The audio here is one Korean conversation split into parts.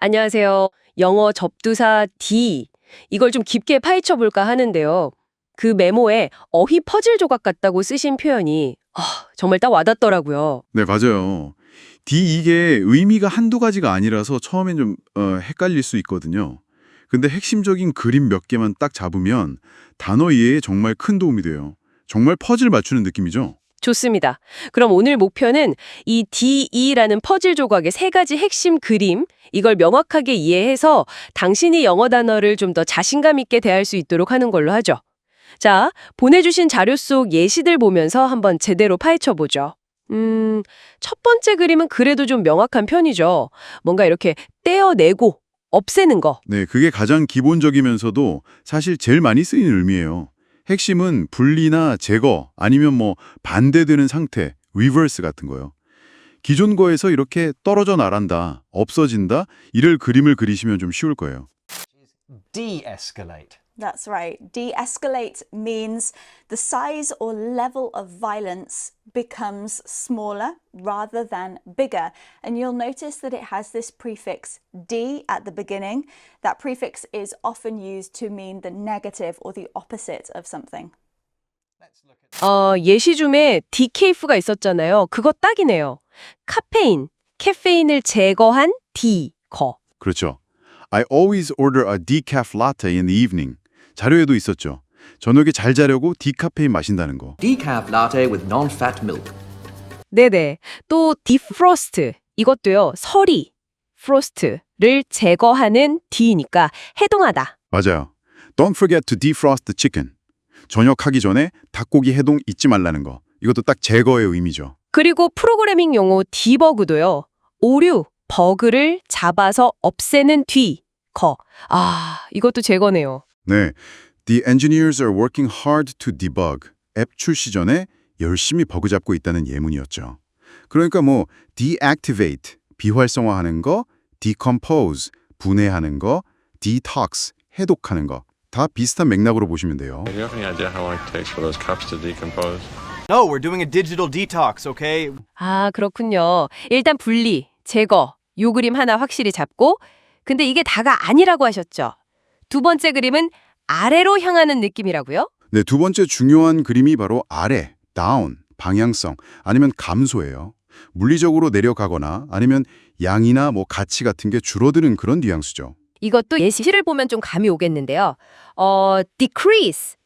안녕하세요. 영어 접두사 D. 이걸 좀 깊게 파헤쳐 볼까 하는데요. 그 메모에 어휘 퍼즐 조각 같다고 쓰신 표현이 아, 정말 딱 와닿더라고요. 네, 맞아요. D 이게 의미가 한두 가지가 아니라서 처음엔 좀 어, 헷갈릴 수 있거든요. 근데 핵심적인 그림 몇 개만 딱 잡으면 단어 이해에 정말 큰 도움이 돼요. 정말 퍼즐 맞추는 느낌이죠. 좋습니다. 그럼 오늘 목표는 이 DE라는 퍼즐 조각의 세 가지 핵심 그림, 이걸 명확하게 이해해서 당신이 영어 단어를 좀 더 자신감 있게 대할 수 있도록 하는 걸로 하죠. 자, 보내주신 자료 속 예시들 보면서 한번 제대로 파헤쳐 보죠. 음, 첫 번째 그림은 그래도 좀 명확한 편이죠. 뭔가 이렇게 떼어내고 없애는 거. 네, 그게 가장 기본적이면서도 사실 제일 많이 쓰이는 의미예요. 핵심은 분리나 제거 아니면 뭐 반대되는 상태, 리버스 같은 거요. 기존 거에서 이렇게 떨어져 나간다, 없어진다, 이럴 그림을 그리시면 좀 쉬울 거예요. That's right. De escalate means the size or level of violence becomes smaller rather than bigger. And you'll notice that it has this prefix de at the beginning. That prefix is often used to mean the negative or the opposite of something. 어, 예시 중에 디케이프가 있었잖아요. 그거 딱이네요. 카페인, 캐페인을 제거한 D, 거. 그렇죠. I always order a decaf latte in the evening. 자료에도 있었죠. 저녁에 잘 자려고 디카페인 마신다는 거. Decaf latte with non-fat milk. 네네. 또 디프로스트. 이것도요. 서리, 프로스트를 제거하는 D니까 해동하다. 맞아요. Don't forget to defrost the chicken. 저녁하기 전에 닭고기 해동 잊지 말라는 거. 이것도 딱 제거의 의미죠. 그리고 프로그래밍 용어 디버그도요. 오류, 버그를 잡아서 없애는 뒤, 거. 아, 이것도 제거네요. 네. The engineers are working hard to debug. 앱 출시 전에 열심히 버그 잡고 있다는 예문이었죠. 그러니까 뭐 deactivate, 비활성화하는 거, decompose, 분해하는 거, detox, 해독하는 거. 다 비슷한 맥락으로 보시면 돼요. Do you have any idea how long it takes for those cups to decompose? No, we're doing a digital detox, okay? 아, 그렇군요. 일단 분리, 제거, 요 그림 하나 확실히 잡고, 근데 이게 다가 아니라고 하셨죠. 두 번째 그림은 아래로 향하는 느낌이라고요? 네, 두 번째 중요한 그림이 바로 아래, down, 방향성, 아니면 감소예요. 물리적으로 내려가거나 아니면 양이나 뭐 가치 같은 게 줄어드는 그런 뉘앙스죠. 이것도 예시를 보면 좀 감이 오겠는데요. 어, decrease.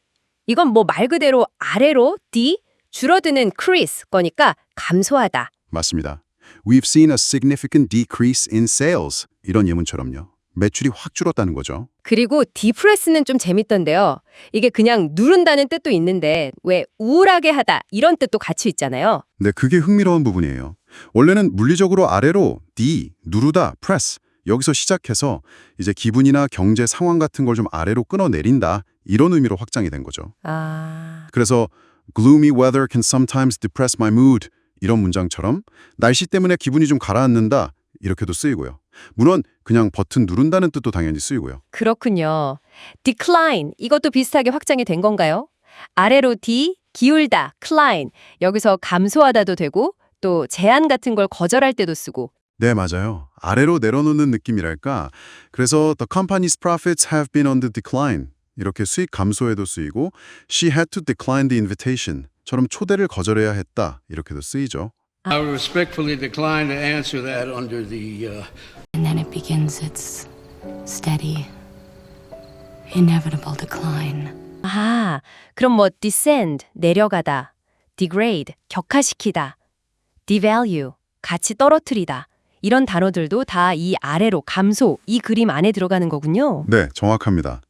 이건 뭐 말 그대로 아래로 D, 줄어드는 crease 거니까 감소하다. 맞습니다. We've seen a significant decrease in sales. 이런 예문처럼요. 매출이 확 줄었다는 거죠. 그리고 depress는 좀 재밌던데요. 이게 그냥 누른다는 뜻도 있는데 왜 우울하게 하다 이런 뜻도 같이 있잖아요. 네, 그게 흥미로운 부분이에요. 원래는 물리적으로 아래로 D, 누르다, press 여기서 시작해서 이제 기분이나 경제 상황 같은 걸 좀 아래로 끌어내린다 이런 의미로 확장이 된 거죠. 아, 그래서 gloomy weather can sometimes depress my mood 이런 문장처럼 날씨 때문에 기분이 좀 가라앉는다 이렇게도 쓰이고요. 물론 그냥 버튼 누른다는 뜻도 당연히 쓰이고요. 그렇군요. decline 이것도 비슷하게 확장이 된 건가요? 아래로 D, 기울다, cline 여기서 감소하다도 되고 또 제한 같은 걸 거절할 때도 쓰고 네, 맞아요. 아래로 내려놓는 느낌이랄까. 그래서 the company's profits have been on the decline. 이렇게 수익 감소에도 쓰이고 she had to decline the invitation. 처럼 초대를 거절해야 했다. 이렇게도 쓰이죠. I respectfully decline to answer that under the uh, And then it begins its steady, inevitable decline. 아, 그럼 뭐 descend, 내려가다, degrade, 격하시키다, devalue, 가치 떨어뜨리다 이런 단어들도 다 이 아래로 감소, 이 그림 안에 들어가는 거군요. 네, 정확합니다.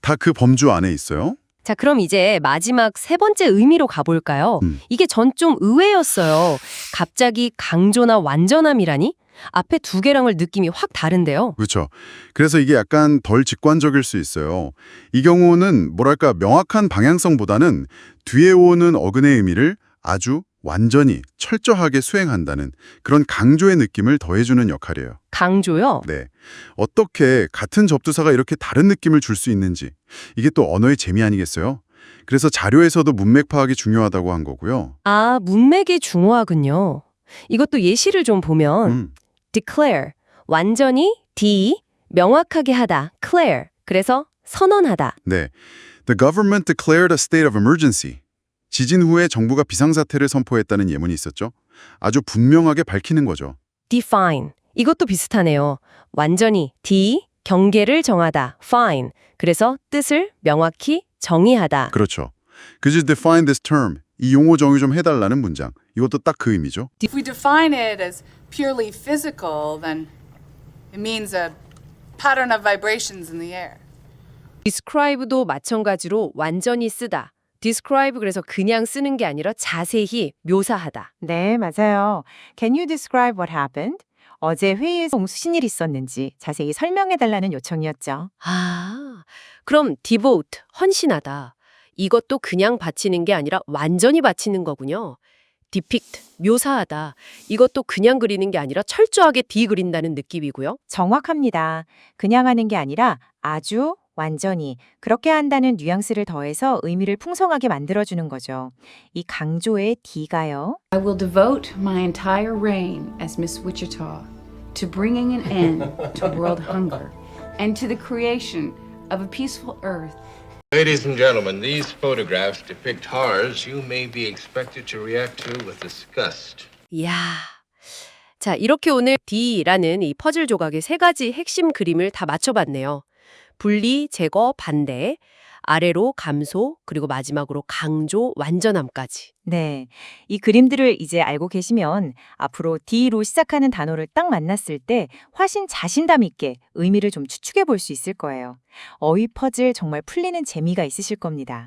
다 그 범주 안에 있어요. 자, 그럼 이제 마지막 세 번째 의미로 가볼까요? 음. 이게 전 좀 의외였어요. 갑자기 강조나 완전함이라니? 앞에 두 개랑을 느낌이 확 다른데요. 그렇죠. 그래서 이게 약간 덜 직관적일 수 있어요. 이 경우는 뭐랄까 명확한 방향성보다는 뒤에 오는 어근의 의미를 아주 완전히 철저하게 수행한다는 그런 강조의 느낌을 더해주는 역할이에요. 강조요? 네. 어떻게 같은 접두사가 이렇게 다른 느낌을 줄 수 있는지 이게 또 언어의 재미 아니겠어요? 그래서 자료에서도 문맥 파악이 중요하다고 한 거고요. 아, 문맥이 중요하군요. 이것도 예시를 좀 보면 음, declare, 완전히 D, 명확하게 하다, clear. 그래서 선언하다. 네. The government declared a state of emergency. 지진 후에 정부가 비상사태를 선포했다는 예문이 있었죠. 아주 분명하게 밝히는 거죠. define. 이것도 비슷하네요. 완전히 D, 경계를 정하다, fine. 그래서 뜻을 명확히 정의하다. 그렇죠. Could you define this term? 이 용어 정의 좀 해달라는 문장. 이것도 딱 그 의미죠. If we define it as purely physical, then it means a pattern of vibrations in the air. describe도 마찬가지로 완전히 쓰다. Describe 그래서 그냥 쓰는 게 아니라 자세히 묘사하다. 네, 맞아요. Can you describe what happened? 어제 회의에서 무슨 일 있었는지 자세히 설명해 달라는 요청이었죠. 아, 그럼 devote, 헌신하다. 이것도 그냥 바치는 게 아니라 완전히 바치는 거군요. depict, 묘사하다. 이것도 그냥 그리는 게 아니라 철저하게 D 그린다는 느낌이고요. 정확합니다. 그냥 하는 게 아니라 아주 완전히 그렇게 한다는 뉘앙스를 더해서 의미를 풍성하게 만들어주는 거죠. 이 강조의 D가요. I will devote my entire reign as Miss Wichita to bringing an end to world hunger and to the creation of a peaceful earth Ladies and gentlemen, these photographs depict horrors you may be expected to react to with disgust. 이야. 자, 이렇게 오늘 D라는 이 퍼즐 조각의 세 가지 핵심 그림을 다 맞춰봤네요. 분리, 제거, 반대, 아래로 감소, 그리고 마지막으로 강조, 완전함까지. 네. 이 그림들을 이제 알고 계시면 앞으로 D로 시작하는 단어를 딱 만났을 때 훨씬 자신감 있게 의미를 좀 추측해 볼 수 있을 거예요. 어휘 퍼즐 정말 풀리는 재미가 있으실 겁니다.